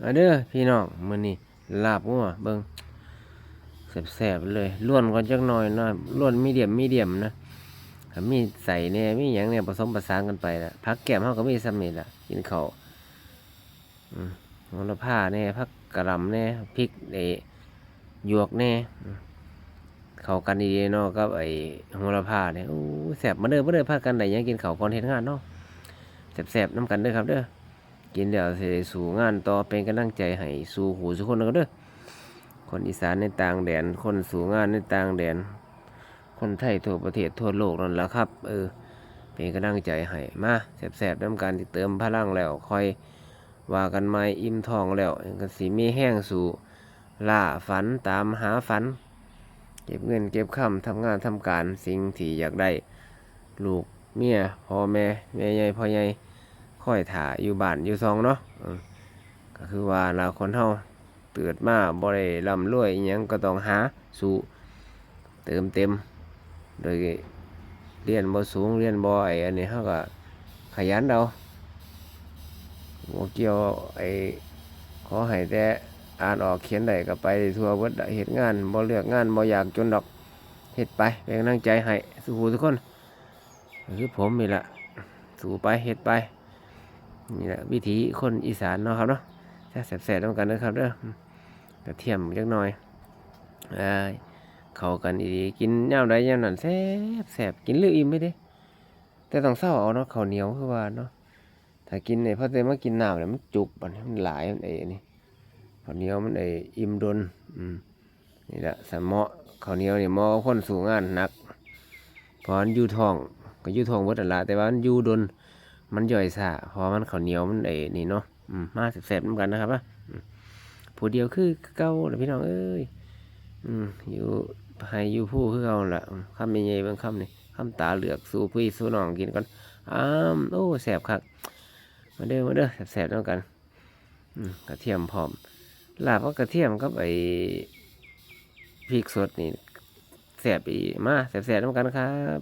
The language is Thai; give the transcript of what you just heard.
เอาเด้อพี่น้องมื้อนี้ลาบงัวเบิ่งแซ่บๆเลยล้วนก่อนจักหน่อยนะล้วนมีเดียมมีเดียมนะมีใส่แหน่ยมีหยังเนี่ยผสมผสานกันไปละผักแก้มเฮาก็มีซ้ำนี่ละกินข้าวอืมโหระพาแหน่ยผักกะลำแหน่ยพริกไอ้หยวกแหน่อืมเข้ากันดีๆเนาะกับไอ้โหระพาเนี่ยโอ้แซ่บมาเด้อมาเด้อพากันได้ยังกินข้าวก่อนเฮ็ดงานเนาะแซ่บๆนํกันเด้อครับเด้อ กินเดี๋ยวสิได้สู่งานต่อเป็นกำลังใจให้สู่หูสุกคนแล้วก็เด้อคนอีสานในต่างแดน คนสู่งานในต่างแดน คนไทยทั่วประเทศทั่วโลกนั่นแหละครับ เออ เป็นกำลังใจให้มาแสบๆน้ำการที่เติมพลังแล้วคอยว่ากันไม่อิ่มท้องแล้วก็สิมีแห้งสู่ล่าฝันตามหาฝัน เก็บเงินเก็บคำทำงานทำการสิ่งที่อยากได้ ลูกเมียพ่อแม่แม่ใหญ่พ่อใหญ่ ค่อยถ่าอยู่บ้านอยู่ซองเนาะก็คือว่าเราคนเฮาเกิดมาบ่ได้ร่ำรวยอิหยังก็ต้องหาสู่เติมเต็มโดยเรียนบ่สูงเรียนบ่ไออันนี้เฮาก็ขยันเอาบ่เกี่ยวไอ้ขอให้แต่อ่านออกเขียนได้ก็ไปทั่วเบิดเฮ็ดงานบ่เลือกงานบ่อยากจนดอกเฮ็ดไปเป็นกำลังใจให้สู้ทุกคนคือผมนี่ละสู้ไปเฮ็ดไป นี่แหละวิถีคนอีสานเนาะครับเนาะแซ่บแสบๆต้องกันนะครับเด้อกระเทียมจักหน่อยอ่าเข้ากันดีกินย่ามใดย่านั้นแซ่บแสบกินเลืออิ่มไม่ได้แต่ต้องเศร้าเอาเนาะข้าวเหนียวคือว่าเนาะถ้ากินเนี่ยพอเต็มมากินน้ำเนี่ยมันจุกบันมันหลายมันไอ้นี่ข้าวเหนียวมันไอ้อิ่มดนอืมนี่แหละสมเหมาะข้าวเหนียวเนี่ยหมาะกับคนสูงงานหนักพรานอยู่ท้องก็อยู่ท้องเบิดละแต่ว่ามันอยู่ดน มันย่อยซะพอมันข้าวเหนียวมันไอ้นี่เนาะอืมมาแสบๆเหมือนกันนะครับว่าผู้เดียวคือเก่าแหละพี่น้องเอ้ยอืมอยู่ให้อยู่ผู้คือเก่าละคำใหญ่ๆบางคำนี่คำตาเหลือกสู่พี่สู่น้องกินก่อนอ้ามโอ้แสบคักมาเด้อมาเด้อแสบๆแล้วกันอืมกระเทียมพร้อมลาบก็กระเทียมกับไอ้พริกสดนี่แสบอีมาแสบๆแล้วกันครับ